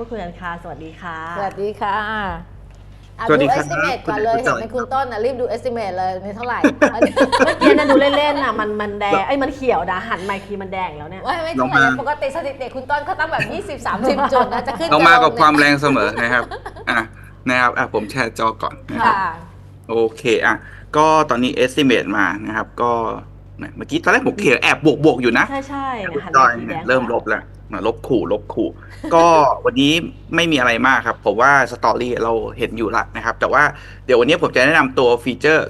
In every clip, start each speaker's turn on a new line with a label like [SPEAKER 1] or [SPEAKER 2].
[SPEAKER 1] พูดคุยกันค่ะ สวัสดีค่ะ
[SPEAKER 2] สวัสดีค่ะอะ
[SPEAKER 3] สวัสดี
[SPEAKER 2] ดู
[SPEAKER 3] ครับ
[SPEAKER 2] estimate ก่อนเลย
[SPEAKER 3] คุณจ
[SPEAKER 2] เห็
[SPEAKER 3] อนย
[SPEAKER 2] เป็นคุณต้นนะรีบดู estimate เลยมีเท่าไหร่อันนี้
[SPEAKER 1] เมื่อกี้นะดูเล่นๆน่ะมันมันแดงไอ้ยมันเขียวนะหันมาอีกทีมันแดงแล้วเนี่ย
[SPEAKER 2] ว่าไม่เท่าไหร่นะปกติสถิติคุณต้นเขาตั้งแบบ 20 30 จุดนะจะขึ้น
[SPEAKER 3] เรา
[SPEAKER 2] จะ
[SPEAKER 3] มา
[SPEAKER 2] ล
[SPEAKER 3] กับ
[SPEAKER 2] ง
[SPEAKER 3] ความ
[SPEAKER 2] เนี่ย
[SPEAKER 3] แรงเสมอนะครับ อะนะครับ อะผมแชร์จอก่อนนะครับ
[SPEAKER 2] ค่ะ
[SPEAKER 3] โอเค อะ ก็ตอนนี้ estimate มานะครับ ก็เนี่ยเมื่อกี้ตอนแรกผมเขียนแอบบวกบวกๆอยู่นะ
[SPEAKER 1] ใช่ใช่ๆเนี่ยหัน
[SPEAKER 3] จ
[SPEAKER 1] มา
[SPEAKER 3] อย
[SPEAKER 1] อีกทีแด
[SPEAKER 3] เนี่ย
[SPEAKER 1] ง
[SPEAKER 3] เริ่มลบแล้วมา ลบขู่ลบขู่ ก็วันนี้ไม่มีอะไรมากครับ ผมว่าสตอรี่เราเห็นอยู่ละนะครับ แต่ว่าเดี๋ยววันนี้ผมจะแนะนำตัวฟีเจอร์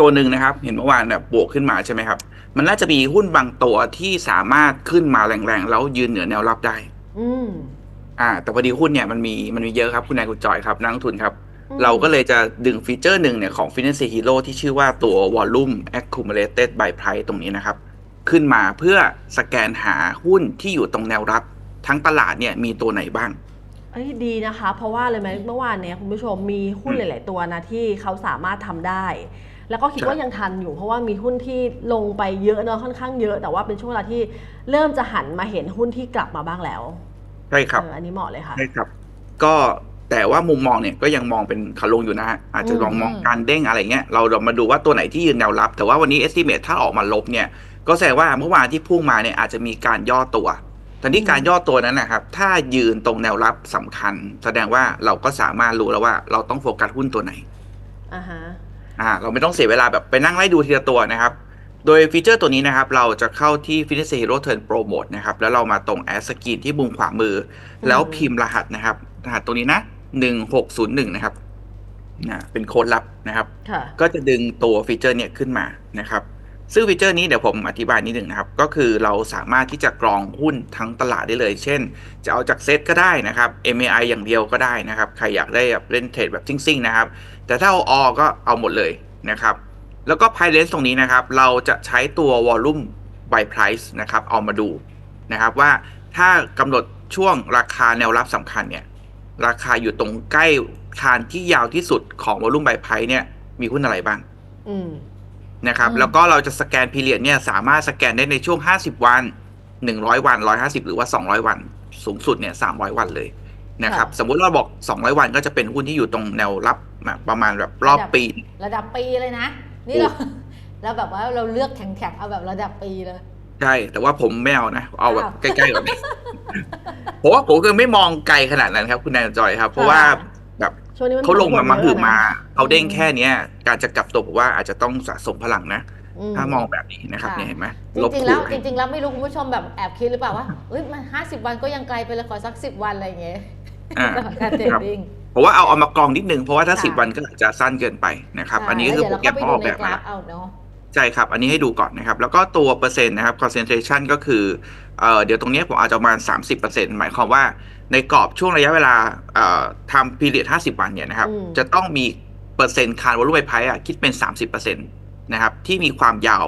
[SPEAKER 3] ตัวหนึ่งนะครับ เห็นเมื่อวานแบบบวกขึ้นมาใช่ไหมครับ มันน่าจะมีหุ้นบางตัวที่สามารถขึ้นมาแรงๆ แล้วยืนเหนือแนวรับได้
[SPEAKER 1] อืม
[SPEAKER 3] อ่า แต่พอดีหุ้นเนี่ยมันมีมันมีเยอะครับคุณนายคุณจอยครับนักลงทุนครับ
[SPEAKER 1] อืม
[SPEAKER 3] เราก็เลยจะดึงฟีเจอร์หนึ่งเนี่ยของ Finance Hero ที่ชื่อว่าตัว Volume Accumulated by Price ตรงนี้นะครับ ขึ้นมาเพื่อสแกนหาหุ้นที่อยู่ตรงแนวรับ ทั้งตลาดเนี่ยมีตัวไหนบ้าง
[SPEAKER 1] เอ้ยดีนะคะ เพราะว่าเลยไหมเมื่อวานเนี้ยคุณผู้ชมมีหุ้นหลาย ๆ ตัวนะที่เขาสามารถทำได้ แล้วก็คิด
[SPEAKER 3] ใช่
[SPEAKER 1] ว่ายังทันอยู่ เพราะว่ามีหุ้นที่ลงไปเยอะเนอะค่อนข้างเยอะ แต่ว่าเป็นช่วงเวลาที่เริ่มจะหันมาเห็นหุ้นที่กลับมาบ้างแล้ว
[SPEAKER 3] ใช่ครับ
[SPEAKER 1] เอออันนี้เหมาะเลยค่ะ
[SPEAKER 3] ใช่ครับ ก็แต่ว่ามุมมองเนี่ยก็ยังมองเป็นขาลงอยู่นะฮะอาจจะลองมองการเด้งอะไรเงี้ยเราเรามาดูว่าตัวไหนที่ยืนแนวรับ แต่ว่าวันนี้ estimate ถ้าออกมาลบเนี่ย ก็แสดงว่าเมื่อวานที่พุ่งมาเนี่ยอาจจะมีการย่อตัวตอนนี้การย่อตัวนั้นนะครับ ถ้ายืนตรงแนวรับสำคัญ แสดงว่าเราก็สามารถรู้แล้วว่าเราต้องโฟกัสหุ้นตัวไหน
[SPEAKER 1] อ่าฮะ
[SPEAKER 3] อ่าเราไม่ต้องเสียเวลาแบบไปนั่งไล่ดูทีละตัวนะครับ โดยฟีเจอร์ตัวนี้นะครับ เราจะเข้าที่ Fitness Hero Turn Promote นะครับ แล้วเรามาตรง Add Screen ที่มุมขวามือ แล้วพิมพ์รหัสนะครับ รหัสตัวนี้นะ1601นะครับนะเป็นโค้ดลับนะครับ
[SPEAKER 1] ค่ะ
[SPEAKER 3] ก็จะดึงตัวฟีเจอร์เนี่ยขึ้นมานะครับ ซึ่งฟีเจอร์นี้เดี๋ยวผมอธิบายนิดหนึ่งนะครับ ก็คือเราสามารถที่จะกรองหุ้นทั้งตลาดได้เลย เช่น จะเอาจากเซตก็ได้นะครับ MAI อย่างเดียวก็ได้นะครับ ใครอยากได้แบบเล่นเทรดแบบซิ่งๆนะครับ แต่ถ้าเอาออก็เอาหมดเลยนะครับ แล้วก็ Price ตรงนี้นะครับ เราจะใช้ตัว Volume by Price นะครับ เอามาดูนะครับว่าถ้ากำหนดช่วงราคาแนวรับสำคัญเนี่ย ราคาอยู่ตรงใกล้คานที่ยาวที่สุดของ Volume by Price เนี่ย มีหุ้นอะไรบ้าง
[SPEAKER 1] อืม
[SPEAKER 3] นะครับ
[SPEAKER 2] อืม
[SPEAKER 3] แล้วก็เราจะสแกนพีเรียดเนี่ยสามารถสแกนได้ในช่วง 50 วัน 100 วัน 150 หรือว่า 200 วัน สูงสุดเนี่ย 300 วันเลยนะครับ สมมุติเราบอก 200 วันก็จะเป็นหุ้นที่อยู่ตรงแนวรับแบบประมาณแบบรอบปี
[SPEAKER 2] ระดับปีเลยนะ นี่เราเราแบบว่าเราเลือกแข็งๆเอาแบบระดับปีเลย
[SPEAKER 3] ใช่แต่ว่าผมไม่เอานะ เอาแบบ
[SPEAKER 2] อ้าว
[SPEAKER 3] ใกล้ๆก่อนเพราะว่าผมคือไม่มองไกลขนาดนั้นครับ คุณนายจอยครับ เพราะว่าแบบ
[SPEAKER 1] ช่วงนี้มัน
[SPEAKER 3] เขาลงมามาหือมา
[SPEAKER 1] เยอะนะ
[SPEAKER 3] เขาเด้งแค่เนี้ย การจะกลับตัวผมว่าอาจจะต้องสะสมพลังนะ
[SPEAKER 1] อื
[SPEAKER 3] ถ้ามองแบบนี้นะครับ
[SPEAKER 2] ค่ะ
[SPEAKER 3] เนี่ยเห็นไหม
[SPEAKER 2] จริงๆแล้ว
[SPEAKER 3] ขู่
[SPEAKER 2] จริงๆแล้วไม่รู้คุณผู้ชมแบบแอบคิดหรือเปล่าว่าเอ้ยมันห้าสิบวันก็ยังไกลไปเลยขอสักสิบวันอะไรอย่างเงี้ย
[SPEAKER 3] อ่า
[SPEAKER 2] สำหรับการเทรดดิ้ง
[SPEAKER 3] เพราะว่าเอาเอามากรองนิดนึงเพราะว่าถ้า
[SPEAKER 2] ค่ะ
[SPEAKER 3] สิบวันก็อาจจะสั้นเกินไปนะครับ อันนี้ก็คือโปรแกรมเขาออกแบบ
[SPEAKER 2] กรา
[SPEAKER 3] มา
[SPEAKER 2] ฟเอาเนาะ
[SPEAKER 3] ใช่ครับ อันนี้ให้ดูก่อนนะครับ แล้วก็ตัวเปอร์เซ็นต์นะครับ concentration ก็คือเอ่อเดี๋ยวตรงเนี้ยผมอาจจะประมาณ 30%หมายความว่าในกรอบช่วงระยะเวลาเอ่อทำ period 50 วันเนี่ยนะครับ
[SPEAKER 1] อืม
[SPEAKER 3] จะต้องมีเปอร์เซ็นต์คานวอลุ่มไบไพอะคิดเป็น 30%นะครับ ที่มีความยาว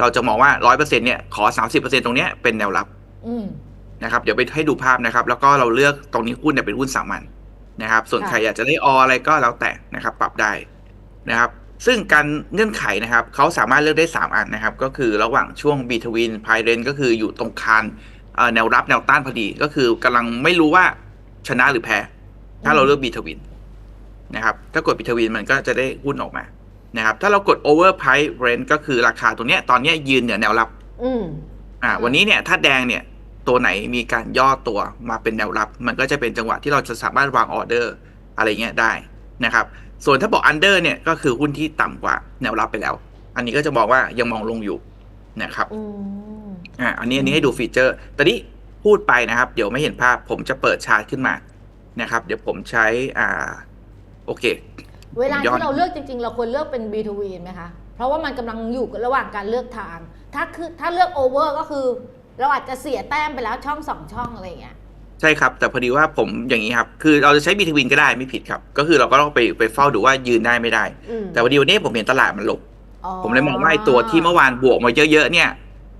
[SPEAKER 3] เราจะมองว่า 100%เนี่ยขอ 30%ตรงเนี้ยเป็นแนวรับ
[SPEAKER 2] อืม
[SPEAKER 3] นะครับเดี๋ยวไปให้ดูภาพนะครับแล้วก็เราเลือกตรงนี้หุ้นเนี่ยเป็นหุ้นสามัญนะครับส่วน
[SPEAKER 2] ค่ะ
[SPEAKER 3] ใครอยากจะได้ออะไรก็แล้วแต่นะครับปรับได้นะครับ ซึ่งการเงื่อนไขนะครับเขาสามารถเลือกได้ 3 อันนะครับ ก็คือระหว่างช่วง b ีทวินพายเรนก็คืออยู่ตรงคานเอ่อแนวรับแนวต้านพอดี ก็คือกำลังไม่รู้ว่าชนะหรือแพ้ ถ้าเราเลือก b ีทวินนะครับ ถ้ากด b ีทวินมันก็จะได้หุ้นออกมานะครับ ถ้าเรากด over price range ก็คือราคาตัวเนี้ยตอนเนี้ยยืนเหนือแนวรับ
[SPEAKER 1] อืม
[SPEAKER 3] อ่า วันนี้เนี่ยถ้าแดงเนี่ยตัวไหนมีการย่อตัวมาเป็นแนวรับ มันก็จะเป็นจังหวะที่เราจะสามารถวางออเดอร์อะไรเงี้ยได้นะครับ ส่วนถ้าบอกอันเดอร์เนี่ยก็คือหุ้นที่ต่ำกว่าแนวรับไปแล้ว อันนี้ก็จะบอกว่ายังมองลงอยู่นะครับ
[SPEAKER 1] อืม
[SPEAKER 3] อ่าอันนี้อันนี้ให้ดูฟีเจอร์แต่นี้พูดไปนะครับ เดี๋ยวไม่เห็นภาพผมจะเปิดชาร์ตขึ้นมานะครับ เดี๋ยวผมใช้อ่าโอเค
[SPEAKER 2] เวลา
[SPEAKER 3] ย้อน
[SPEAKER 2] ที่เราเลือกจริง ๆ เราควรเลือกเป็น B2B ไหมคะ เพราะว่ามันกำลังอยู่ระหว่างการเลือกทาง ถ้าคือถ้าเลือก over ก็คือ เราอาจจะเสียแต้มไปแล้วช่องสองช่องอะไรอย่างเงี้ย
[SPEAKER 3] ใช่ครับ แต่พอดีว่าผมอย่างนี้ครับ คือเราจะใช้บีทวินก็ได้ไม่ผิดครับ ก็คือเราก็ต้องไปไปเฝ้าดูว่ายืนได้ไม่ได้
[SPEAKER 1] อืม
[SPEAKER 3] แต่พอดีวันนี้ผมเห็นตลาดมันลบ
[SPEAKER 2] อ๋อ
[SPEAKER 3] ผมเลยมองว่าไอ้ตัวที่เมื่อวานบวกมาเยอะๆเนี่ย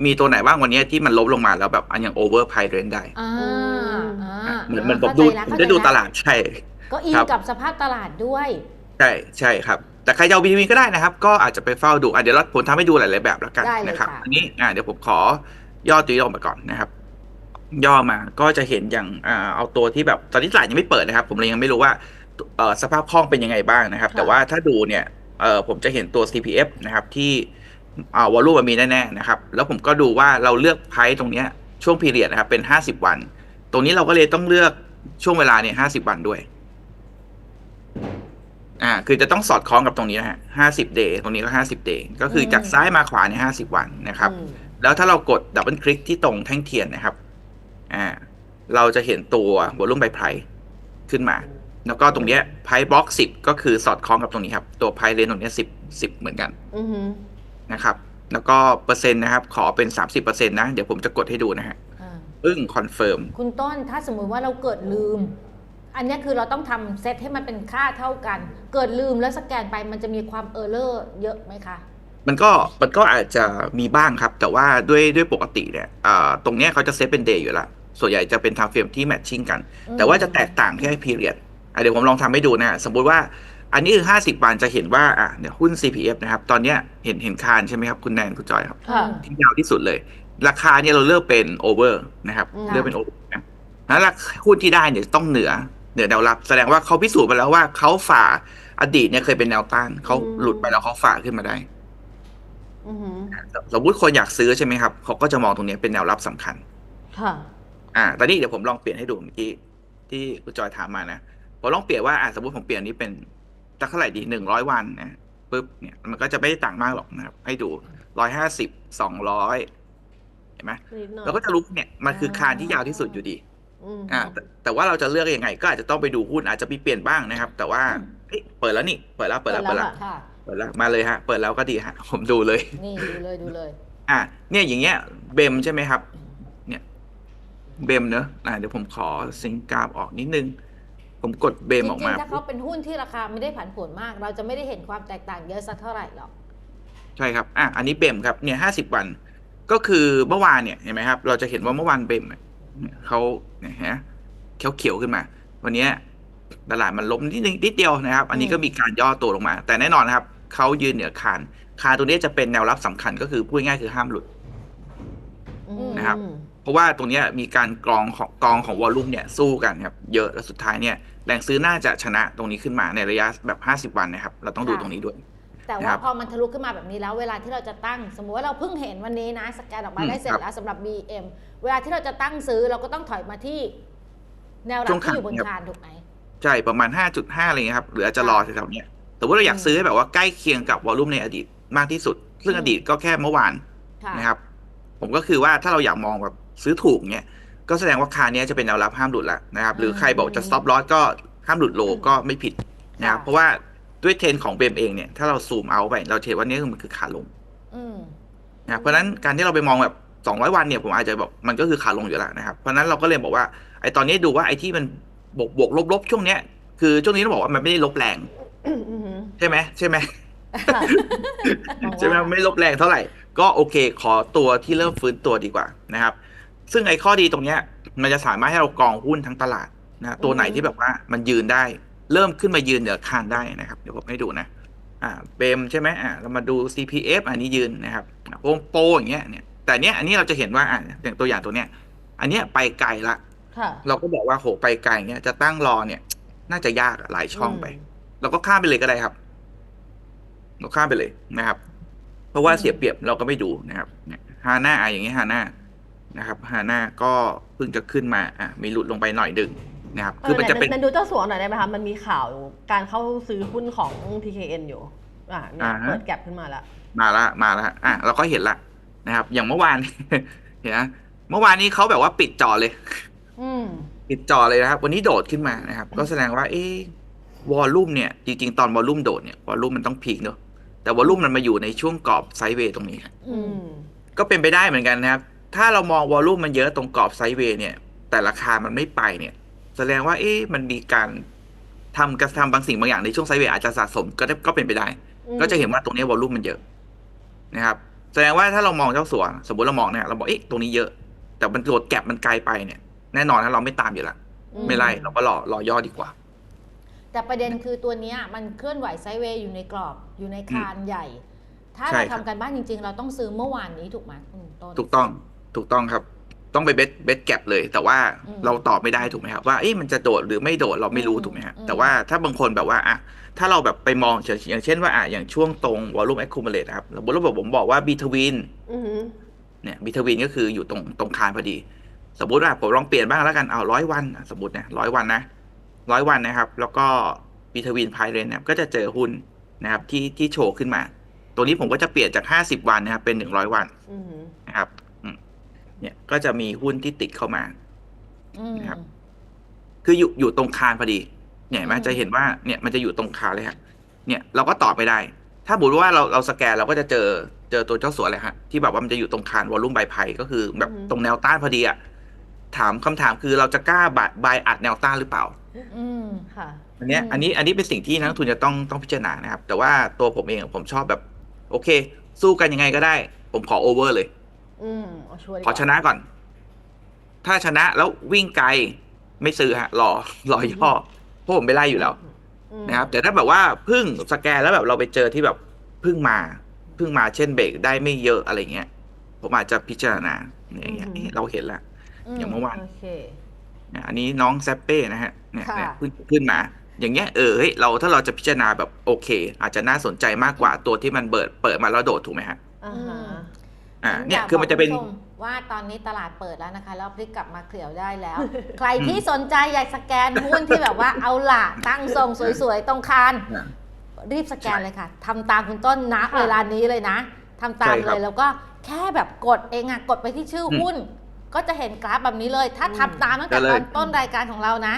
[SPEAKER 3] มีตัวไหนบ้างวันนี้ที่มันลบลงมาแล้วแบบอันยังโอเวอร์ไพเรนได้
[SPEAKER 2] อ่า
[SPEAKER 3] อะ
[SPEAKER 2] อ่า
[SPEAKER 3] เหมือนเหมือนผมดู
[SPEAKER 2] เข้า
[SPEAKER 3] ผม
[SPEAKER 2] ใจ
[SPEAKER 3] จะดู
[SPEAKER 2] แล้ว
[SPEAKER 3] ตลาดใช่
[SPEAKER 2] ก็อิน
[SPEAKER 3] ครับ
[SPEAKER 2] กับสภาพตลาดด้วย
[SPEAKER 3] ใช่ใช่ครับ แต่ใครจะเอาบีทวินก็ได้นะครับ ก็อาจจะไปเฝ้าดูอะเดี๋ยวเราผมทำให้ดูหลายๆแบบแล้วกัน
[SPEAKER 2] ได้เลย
[SPEAKER 3] นะครับ
[SPEAKER 2] ค่ะ
[SPEAKER 3] อันนี้อะเดี๋ยวผมขอย่อตัวนี้ออกมาก่อนนะครับ ย่อมาก็จะเห็นอย่างอ่าเอาตัวที่แบบตอนนี้ตลาดยังไม่เปิดนะครับ ผมเลยยังไม่รู้ว่าเอ่อสภาพคล่องเป็นยังไงบ้างนะครับ
[SPEAKER 1] ค่ะ
[SPEAKER 3] แต่ว่าถ้าดูเนี่ยเอ่อผมจะเห็นตัว CPF นะครับที่อ่าวอลลุ่มมันมีแน่ๆนะครับ แล้วผมก็ดูว่าเราเลือกไพร์ตรงเนี้ยช่วงพีเรียดนะครับเป็น 50 วัน ตรงนี้เราก็เลยต้องเลือกช่วงเวลาเนี่ย50วันด้วย อ่า คือจะต้องสอดคล้องกับตรงนี้นะฮะ50 day ตรงนี้ก็50 day ก็คือจากซ้ายมาขวาเนี่ย50วันนะครับ
[SPEAKER 1] อืม
[SPEAKER 3] แล้วถ้าเรากดดับเบิลคลิกที่ตรงแท่งเทียนนะครับ อ่าเราจะเห็นตัววอลุ่มใบไพรขึ้นมา แล้วก็ตรงเนี้ยไพรบล็อกสิบก็คือสอดคล้องกับตรงนี้ครับ ตัวไพรเลนตรงเนี้สิบสิบเหมือนกัน
[SPEAKER 1] อือหือ
[SPEAKER 3] นะครับ แล้วก็เปอร์เซ็นต์นะครับ ขอเป็นสามสิบเปอร์เซ็นต์นะ เดี๋ยวผมจะกดให้ดูนะฮะ
[SPEAKER 2] อ่า
[SPEAKER 3] อึ้งคอนเฟิร์ม
[SPEAKER 2] คุณต้นถ้าสมมุติว่าเราเกิดลืม อันเนี้ยคือเราต้องทำเซตให้มันเป็นค่าเท่ากัน เกิดลืมแล้วสแกนไปมันจะมีความเออร์เลอร์เยอะไหมคะ
[SPEAKER 3] มันก็มันก็อาจจะมีบ้างครับ แต่ว่าด้วยด้วยปกติเนี่ยอ่าตรงเนี้ยเขาจะเซตเป็นเดย์อยู่แล้ว ส่วนใหญ่จะเป็นไทม์เฟรมที่แมทชิ่งกัน
[SPEAKER 2] อืม
[SPEAKER 3] แต่ว่าจะแตกต่างแค่พีเรียดอะเดี๋ยวผมลองทำให้ดูนะฮะสมมุติว่าอันนี้คือ50วันจะเห็นว่าอะเนี่ยหุ้น CPF นะครับ ตอนเนี้ยเห็นเห็นคานใช่ไหมครับ คุณแนนคุณจอยครับ
[SPEAKER 1] ค่ะ
[SPEAKER 3] ที่ยาวที่สุดเลย ราคาเนี่ยเราเลือกเป็นโอเวอร์นะครับ
[SPEAKER 1] อืม
[SPEAKER 3] เลือกเป็นโอเวอร์นะแล้วราคาหุ้นที่ได้เนี่ยต้องเหนือเหนือแนวรับ แสดงว่าเขาพิสูจน์มาแล้วว่าเขาฝ่าอดีตเนี่ยเคยเป็นแนวต้านเขาหลุดไปแล้วเขาฝ่าขึ้นมาได้
[SPEAKER 1] อือหือ
[SPEAKER 3] สมมติคนอยากซื้อใช่ไหมครับเขาก็จะมองตรงนี้เป็นแนวรับสำคัญ
[SPEAKER 1] ค่ะ
[SPEAKER 3] อ่าตอนนี้เดี๋ยวผมลองเปลี่ยนให้ดูเมื่อกี้ที่คุณจอยถามมานะผมลองเปลี่ยนว่าอ่าสมมติผมเปลี่ยนนี้เป็นตักเท่าไหร่ดีหนึ่งร้อยวันนะปุ๊บเนี่ยมันก็จะไม่ได้ต่างมากหรอกนะครับ ให้ดูร้อยห้าสิบสองร้อยเห็นไหม
[SPEAKER 1] นิดหน่อย
[SPEAKER 3] เราก็จะรู้เนี่ยมันคือคานที่ยาวที่สุดอยู่ดี
[SPEAKER 1] อืม
[SPEAKER 3] อ่าแต่แต่ว่าเราจะเลือกยังไง ก็อาจจะต้องไปดูหุ้นอาจจะมีเปลี่ยนบ้างนะครับ แต่ว่าเอ๊ะเปิดแล้วนี่เปิดแล้วเปิดแล้วเปิดแล้ว
[SPEAKER 1] เปิดแล้ว
[SPEAKER 2] ค่ะ
[SPEAKER 3] เปิดแล้วมาเลยฮะ เปิดแล้วก็ดีฮะ ผมดูเลย
[SPEAKER 2] นี่ดูเลยดูเลย
[SPEAKER 3] อะเนี่ยอย่างเงี้ยเบมใช่ไหมครับเนี่ย เบมเนอะอะเดี๋ยวผมขอซิงค์กราฟออกนิดนึง ผมกดเบ
[SPEAKER 2] จ
[SPEAKER 3] มออก
[SPEAKER 2] ริ
[SPEAKER 3] มา
[SPEAKER 2] งๆถ้าเขาเป็นหุ้นที่ราคาไม่ได้ผันผวนมาก เราจะไม่ได้เห็นความแตกต่างเยอะสักเท่าไหร่หรอก
[SPEAKER 3] ใช่ครับอะอันนี้เบมครับเนี่ยห้าสิบวัน ก็คือเมื่อวานเนี่ยเห็นไหมครับ เราจะเห็นว่าเมื่อวานเบมเนี่ยเขาเนี่ยฮะเขียวเขียวๆขึ้นมา วันเนี้ยตลาดมันล้มนิดนึงนิดเดียวนะครับ อันนี้ก็มีการย่อตัวลงมา แต่แน่นอนนะครับเขายืนเหนือคานคานตัวนี้จะเป็นแนวรับสำคัญก็คือพูดง่ายๆคือห้ามหลุด
[SPEAKER 1] อืม
[SPEAKER 3] นะครับ เพราะว่าตรงเนี้ยมีการกรองของกองของวอลลุ่มเนี่ยสู้กันครับเยอะแล้วสุดท้ายเนี่ยแรงซื้อน่าจะชนะตรงนี้ขึ้นมาในระยะแบบ 50 วันนะครับ เราต้องดู
[SPEAKER 2] ค่ะ
[SPEAKER 3] ตรงนี้ด้วย
[SPEAKER 2] แต่
[SPEAKER 3] ค
[SPEAKER 2] ว่า
[SPEAKER 3] รับ
[SPEAKER 2] พอมันทะลุขึ้นมาแบบนี้แล้วเวลาที่เราจะตั้ง สมมติว่าเราเพิ่งเห็นวันนี้นะสแกนออกมา
[SPEAKER 3] อืม
[SPEAKER 2] ได้เสร็จ
[SPEAKER 3] ครับ
[SPEAKER 2] แล้วสำหรับ BM เวลาที่เราจะตั้งซื้อเราก็ต้องถอยมาที่ แนวรั
[SPEAKER 3] ช่
[SPEAKER 2] บ
[SPEAKER 3] วง
[SPEAKER 2] ที่อยู่บน
[SPEAKER 3] ขา
[SPEAKER 2] คานถูกไหม
[SPEAKER 3] ใช่ประมาณ 5.5อะไรเงี้ยครับหรืออาจจะรอแถวๆเนี้ยสมมติเราอยากซื้อให้แบบว่าใกล้เคียงกับวอลลุ่มในอดีตมากที่สุด ซึ่ง
[SPEAKER 2] อืม
[SPEAKER 3] อดีตก็แค่เมื่อวาน
[SPEAKER 2] ค่ะ
[SPEAKER 3] นะครับ ผมก็คือว่าถ้าเราอยากมองแบบ ซื้อถูกเนี่ยก็แสดงว่าคาเนี้ยจะเป็นแนวรับห้ามหลุดละนะครับ หรือใครบอกจะ stop loss ก็ห้ามหลุดโลก็ไม่ผิดนะครับ
[SPEAKER 2] ค่ะ
[SPEAKER 3] เพราะว่าด้วยเทรนด์ของเบมเองเนี่ยถ้าเราซูมเอาไปเราจะเห็นว่านี่คือมันคือขาลง
[SPEAKER 2] อืม
[SPEAKER 3] นะเพราะฉะนั้นการที่เราไปมองแบบ200วันเนี่ยผมอาจจะบอกมันก็คือขาลงอยู่แล้วนะครับ เพราะฉะนั้นเราก็เลยบอกว่าไอ้ตอนนี้ดูว่าไอ้ที่มันบวกบวกลบลบช่วงเนี้ยคือช่วงนี้ต้องบอกว่ามันไม่ได้ลบแรง
[SPEAKER 1] อือหือ
[SPEAKER 3] ใช่ไหมใช่ไหม
[SPEAKER 1] ค่ะ
[SPEAKER 3] ใช่ไหมไม่ลบแรงเท่าไหร่ ก็โอเค ขอตัวที่เริ่มฟื้นตัวดีกว่านะครับ ซึ่งไอ้ข้อดีตรงเนี้ย มันจะสามารถให้เรากองหุ้นทั้งตลาดนะตัวไหนที่แบบว่ามันยืนได้ เริ่มขึ้นมายืนเหนือคานได้นะครับ เดี๋ยวผมให้ดูนะอ่าเบมใช่ไหมอ่าเรามาดู CPF อันนี้ยืนนะครับโปโปอย่างเงี้ยเนี่ยแต่เนี้ยอันนี้เราจะเห็นว่าอ่าอย่างตัวอย่างตัวเนี้ย อันเนี้ยไปไกลละ
[SPEAKER 1] ค่ะ
[SPEAKER 3] เราก็บอกว่าโหไปไกลเงี้ยจะตั้งรอเนี่ย น่าจะยากอะหลายช่องไป เราก็ข้ามไปเลยก็ได้ครับ เราข้ามไปเลยนะครับ เพราะว่า
[SPEAKER 2] อืม
[SPEAKER 3] เสียเปรียบเราก็ไม่ดูนะครับฮาน่าอะอย่างเงี้ยฮาน่า นะครับฮาน่าก็เพิ่งจะขึ้นมาอะมีหลุดลงไปหน่อยดึงนะครับ
[SPEAKER 1] เอ
[SPEAKER 3] คือ
[SPEAKER 1] อ
[SPEAKER 3] มัน
[SPEAKER 1] ไหน
[SPEAKER 3] จะเป็น
[SPEAKER 1] ไหนดูเจ้าสัวหน่อยได้ไหมคะมันมีข่าวการเข้าซื้อหุ้นของ TKN อยู่อ่าเนี่ย
[SPEAKER 3] อ่าฮะ
[SPEAKER 1] เปิดแก็บขึ้นมาแล้ว
[SPEAKER 3] มาละมาละอะเราก็เห็นละนะครับ อย่างเมื่อวานเห็นไหมเมื่อวานนี้เขาแบบว่าปิดจอเลย
[SPEAKER 1] อืม
[SPEAKER 3] ปิดจอเลยนะครับ วันนี้โดดขึ้นมานะครับ ก็แสดงว่า เอ๊วอลลุ่มเนี่ยจริงๆ ตอนวอลลุ่มโดดเนี่ยวอลลุ่มมันต้องพีคเนอะแต่วอลลุ่มมันมาอยู่ในช่วงกรอบไซด์เวย์ตรงนี้ครับ
[SPEAKER 2] อื
[SPEAKER 1] อื
[SPEAKER 2] ม
[SPEAKER 1] ม
[SPEAKER 3] ก็เป็นไปได้เหมือนกันนะครับ ถ้าเรามองวอลลุ่มมันเยอะตรงกรอบไซด์เวย์เนี่ย แต่ราคามันไม่ไปเนี่ย แสดงว่าเอ๊ะมันมีการทำกระทำบางสิ่งบางอย่างในช่วงไซด์เวย์อาจจะสะสมก็ได้ก็เป็นไปได้ ก็จะเห็นว่าตรงนี้วอลลุ่มมันเยอะนะครับ แสดงว่าถ้าเรามองเจ้าสัวสมมติเรามองเนี่ยเราบอกเอ๊ะตรงนี้เยอะ แต่มันโดดแก็บมันไกลไปเนี่ย แน่นอนนะเราไม่ตามอยู่ละ
[SPEAKER 1] อืม
[SPEAKER 3] ไม่ไล่เราก็รอรอย่อดีกว่า
[SPEAKER 2] แต่ประเด็นคือตัวเนี้ยมันเคลื่อนไหวไซด์เวย์อยู่ในกรอบอยู่ในคานใหญ่ถ้า
[SPEAKER 3] ใช่
[SPEAKER 2] เรา
[SPEAKER 3] ครับ
[SPEAKER 2] ทำกันบ้านจริง ๆ เราต้องซื้อเมื่อวานนี้ถูกไหมคุณต้น
[SPEAKER 3] ถูกต้อง ถูกต้องครับ ต้องไปเบสเบสแกลบเลย แต่ว่า
[SPEAKER 2] อืม
[SPEAKER 3] เราตอบไม่ได้ถูกไหมครับ ว่าเอ๊ะมันจะโดดหรือไม่โดดเราไม่รู้
[SPEAKER 2] อืม
[SPEAKER 3] ถูกไหมฮะ
[SPEAKER 2] อืม
[SPEAKER 3] แต่ว่าถ้าบางคนแบบว่าอะถ้าเราแบบไปมองเฉยอย่างเช่นว่าอะอย่างช่วงตรง volume accumulate นะครับสมมติว่าผมบอกว่า between
[SPEAKER 1] อือหือ
[SPEAKER 3] เนี่ย between ก็คืออยู่ตรงตรงคานพอดี สมมติว่าผมลองเปลี่ยนบ้างแล้วกันเอาร้อยวันอะสมมตินะร้อยวันนะร้อยวันนะครับ แล้วก็ between price range เนี่ยก็จะเจอหุ้นนะครับที่ที่โชว์ขึ้นมา ตัวนี้ผมก็จะเปลี่ยนจาก50วันนะครับเป็น100วัน
[SPEAKER 1] อือหือ
[SPEAKER 3] นะครับอืม เนี่ยก็จะมีหุ้นที่ติดเข้ามา
[SPEAKER 2] อืม
[SPEAKER 3] นะครับ คืออยู่อยู่ตรงคานพอดี เนี่ยเห็นไหม
[SPEAKER 2] อืม
[SPEAKER 3] จะเห็นว่าเนี่ยมันจะอยู่ตรงคานเลยฮะเนี่ยเราก็ตอบไม่ได้ ถ้าบุว่าเราเราสแกนเราก็จะเจอเจอตัวเจ้าสัวเลยฮะที่แบบว่ามันจะอยู่ตรงคานวอลลุ่มใบไผ่ก็คือแบบตรงแนวต้านพอดีอะถามคำถามคือเราจะกล้าบายบายอัดแนวต้านหรือเปล่า
[SPEAKER 2] อืม
[SPEAKER 1] ค่ะ
[SPEAKER 3] อันเนี้ย
[SPEAKER 2] อืม
[SPEAKER 3] อันนี้อันนี้เป็นสิ่งที่นักลงทุนจะต้องต้องพิจารณานะครับ แต่ว่าตัวผมเองผมชอบแบบ โอเค สู้กันยังไงก็ได้ ผมขอโอเวอร์เลย
[SPEAKER 1] อืมเอาชัวร์ดีก
[SPEAKER 3] ขอ
[SPEAKER 1] ว่า
[SPEAKER 3] ชนะก่อน ถ้าชนะแล้ววิ่งไกลไม่ซื้อฮะรอรอย่อเพราะผมไปไล่อยู่แล้ว
[SPEAKER 1] อืม
[SPEAKER 3] นะครับ แต่ถ้าแบบว่าเพึ่งสแกนแล้วแบบเราไปเจอที่แบบเพึ่งมาเพึ่งมาเช่นเบรกได้ไม่เยอะอะไรเงี้ย ผมอาจจะพิจารณาอย่างเงี้ยเอ๊ะเราเห็นแล้วอย่างเมื่อวาน
[SPEAKER 1] โอเค
[SPEAKER 3] เนี่ยอันนี้น้องแซปเป้นะฮะเนี่ย
[SPEAKER 2] ค่ะ
[SPEAKER 3] เนี่ยขึ้นขึ้นมา อย่างเงี้ยเออเฮ้ยเราถ้าเราจะพิจารณาแบบโอเค อาจจะน่าสนใจมากกว่าตัวที่มันเปิดเปิดมาแล้วโดดถูกไหมฮะ
[SPEAKER 1] อ่าฮะ
[SPEAKER 3] อ่า
[SPEAKER 2] ฉั
[SPEAKER 3] เนี่ย
[SPEAKER 2] ยาก
[SPEAKER 3] คือมันจะเป็น
[SPEAKER 2] บกณผู้ชมว่าตอนนี้ตลาดเปิดแล้วนะคะแล้วพลิกกลับมาเคลียวได้แล้ว ใครที่สนใจอยากสแกนหุ้นที่แบบว่าเอาล่ะตั้งทรงสวยๆตรงคาน
[SPEAKER 3] อ่า
[SPEAKER 2] รีบสแกนเลยค่ะทำตามคุณต้นนะ
[SPEAKER 1] ค่ะ
[SPEAKER 2] เวลานี้เลยนะทำตาม
[SPEAKER 3] ใช่ครั
[SPEAKER 2] เล
[SPEAKER 3] บ
[SPEAKER 2] ยแล้วก็แค่แบบกดเองอะกดไปที่ชื่ออ
[SPEAKER 3] ม
[SPEAKER 2] หุ้น ก็จะเห็นกราฟแบบนี้เลย ถ้า
[SPEAKER 1] อืม
[SPEAKER 2] ทำตามตั้งแต่
[SPEAKER 3] เจอเล
[SPEAKER 2] ตอยนต้นรายการของเรานะ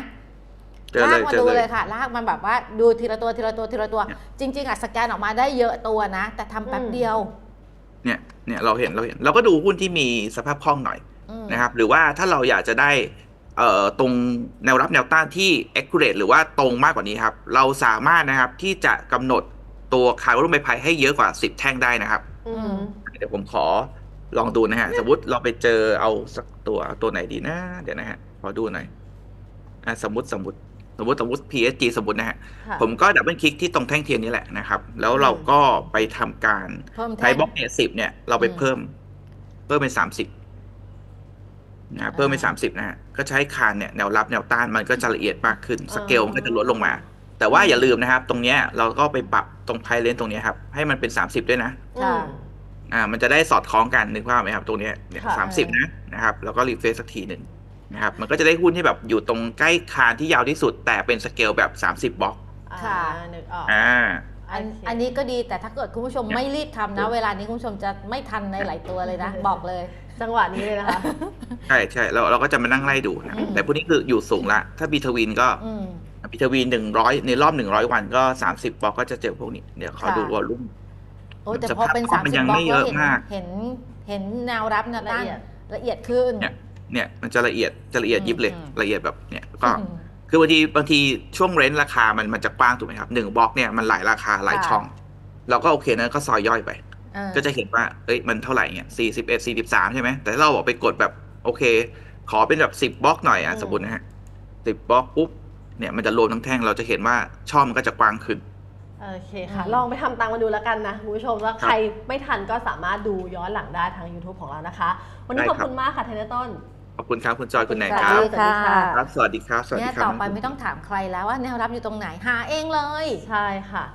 [SPEAKER 3] เจอ
[SPEAKER 2] ลา
[SPEAKER 3] เล
[SPEAKER 2] ก
[SPEAKER 3] ย
[SPEAKER 2] มา
[SPEAKER 3] เจอ
[SPEAKER 2] ดู
[SPEAKER 3] เล
[SPEAKER 2] เลยยค่ะ ลากมันแบบว่าดูทีละตัวทีละตัวทีละตัว
[SPEAKER 3] เนี่ย
[SPEAKER 2] จริง ๆอะสแกนออกมาได้เยอะตัวนะ แต่ทำแป๊บ
[SPEAKER 1] อืม
[SPEAKER 2] เดียว
[SPEAKER 3] เนี่ยเนี่ยเราเห็นเราเห็นเราก็ดูหุ้นที่มีสภาพคล่องหน่อย
[SPEAKER 2] อืม
[SPEAKER 3] นะครับ หรือว่าถ้าเราอยากจะได้เอ่อตรงแนวรับแนวต้านที่ accurate หรือว่าตรงมากกว่านี้ครับ เราสามารถนะครับที่จะกำหนดตัวขายวัตถุใบพายให้เยอะกว่า 10 แท่งได้นะครับ
[SPEAKER 1] อืม
[SPEAKER 3] เดี๋ยวผมขอลองดูนะฮะ สมมติเราไปเจอเอาสักตัวตัวไหนดีนะ เดี๋ยวนะฮะขอดูหน่อยอะสมมติสมมติ สมมติสมมติ PSG สมมตินะฮะ
[SPEAKER 1] ค่ะ
[SPEAKER 3] ผมก็ดับเบิลคลิกที่ตรงแท่งเทียนนี้แหละนะครับ แล้วเราก็ไปทำการ
[SPEAKER 2] เพิ่ม
[SPEAKER 3] ใช้
[SPEAKER 2] แท่ง
[SPEAKER 3] บล็อกเนี่ยสิบเนี่ยเราไป
[SPEAKER 2] อืม
[SPEAKER 3] เพิ่ม เพิ่มเป็นสามสิบนะเพิ่มเป็นสามสิบนะฮะก็ใช้คานเนี่ยแนวรับแนวต้านมันก็จะละเอียดมากขึ้นสเกลมันก็จะลดลงมา แต่ว่าอย่าลืมนะครับ ตรงเนี้ยเราก็ไปปรับตรงไพเลนตรงเนี้ยครับให้มันเป็นสามสิบด้วยนะ
[SPEAKER 2] ค่ะ
[SPEAKER 1] อืม
[SPEAKER 3] อ่า มันจะได้สอดคล้องกันนึกภาพไหมครับ ตรงเนี้ยเนี่ย
[SPEAKER 1] ค่ะ
[SPEAKER 3] สามสิบนะนะครับ แล้วก็รีเฟรชสักทีหนึ่ง นะครับมันก็จะได้หุ้นที่แบบอยู่ตรงใกล้คานที่ยาวที่สุด แต่เป็นสเกลแบบสามสิบบล็อก
[SPEAKER 2] ค่ะ
[SPEAKER 1] อ่านึกออก
[SPEAKER 3] อ่า
[SPEAKER 2] อัน
[SPEAKER 1] โอเค
[SPEAKER 2] อันนี้ก็ดีแต่ถ้าเกิดคุณผู้ชมไม่รีบทำนะ เวลานี้คุณผู้ชมจะไม่ทันในหลายตัวเลยนะ บอกเลย
[SPEAKER 1] จังหวะนี้เลยนะคะ
[SPEAKER 3] ใช่ใช่เราเราก็จะมานั่งไล่ดูนะครับ
[SPEAKER 2] อืม
[SPEAKER 3] แต่พวกนี้คืออยู่สูงละ ถ้าบีทวินก็
[SPEAKER 2] อืม
[SPEAKER 3] บีทวินหนึ่งร้อยในรอบหนึ่งร้อยวันก็สามสิบบล็อกก็จะเจอพวกนี้ เดี๋ยวขอ
[SPEAKER 2] ค่ะ
[SPEAKER 3] ดูวอลลุ่ม
[SPEAKER 2] โอ้แต่
[SPEAKER 3] ส
[SPEAKER 2] พอ
[SPEAKER 3] ภาพ
[SPEAKER 2] เป็น
[SPEAKER 3] คล่อง
[SPEAKER 2] สาม
[SPEAKER 3] มัน
[SPEAKER 2] สิ
[SPEAKER 3] ยั
[SPEAKER 2] บ
[SPEAKER 3] ง
[SPEAKER 2] บล็อก
[SPEAKER 3] ไม่เย
[SPEAKER 2] แล้ว
[SPEAKER 3] อะ
[SPEAKER 2] เห็น
[SPEAKER 3] มาก
[SPEAKER 2] เห็นเห็นแนวรับแนวต้าน
[SPEAKER 1] ละเอียด
[SPEAKER 2] ละเอียดขึ้น
[SPEAKER 3] เนี่ย เนี่ยมันจะละเอียดจะละเอียดยิบเลย
[SPEAKER 2] อืม
[SPEAKER 3] ละเอียดแบบเนี่ยก็
[SPEAKER 2] อืม
[SPEAKER 3] คือบางทีบางทีช่วงเรนจ์ราคามันมันจะกว้างถูกไหมครับหนึ่งบล็อกเนี่ยมันหลายราคาหลาย
[SPEAKER 2] ค่ะ
[SPEAKER 3] ช่อง เราก็โอเคนะก็ซอยย่อยไป
[SPEAKER 2] เออ
[SPEAKER 3] ก็จะเห็นว่าเอ้ยมันเท่าไหร่เนี่ยสี่สิบเอ็ดสี่สิบสามใช่ไหมแต่ถ้าเราบอกไปกดแบบโอเค ขอเป็นแบบสิบบล็อกหน่อยอะ
[SPEAKER 2] อืม
[SPEAKER 3] สมมตินะฮะสิบบล็อกปุ๊บเนี่ยมันจะรวมทั้งแท่งเราจะเห็นว่าช่องมันก็จะกว้างขึ้น
[SPEAKER 1] โอเคค่ะ ลองไปทำตามมาดูแล้วกันนะคุณผู้ชมว่าใครไม่ทันก็สามารถดูย้อนหลังได้ทาง YouTube ของเรานะคะ วันนี้
[SPEAKER 3] ได้
[SPEAKER 1] ข
[SPEAKER 3] ครั
[SPEAKER 1] อบบคุณมากค่ะเทนเนอร์ต้น
[SPEAKER 3] ขอบคุณครับคุณจอยคุณไหน
[SPEAKER 2] สวั
[SPEAKER 3] ค
[SPEAKER 2] ส
[SPEAKER 3] รับ
[SPEAKER 2] ดีค่ะ
[SPEAKER 3] ครับ สวัสดีครับ สวัส
[SPEAKER 2] เนี่
[SPEAKER 3] ดี
[SPEAKER 2] ย
[SPEAKER 3] ครับ
[SPEAKER 2] ต่อไปไม่ต้องถามใครแล้วว่าแนวรับอยู่ตรงไหน หาเองเลย
[SPEAKER 1] ใช่ค่ะ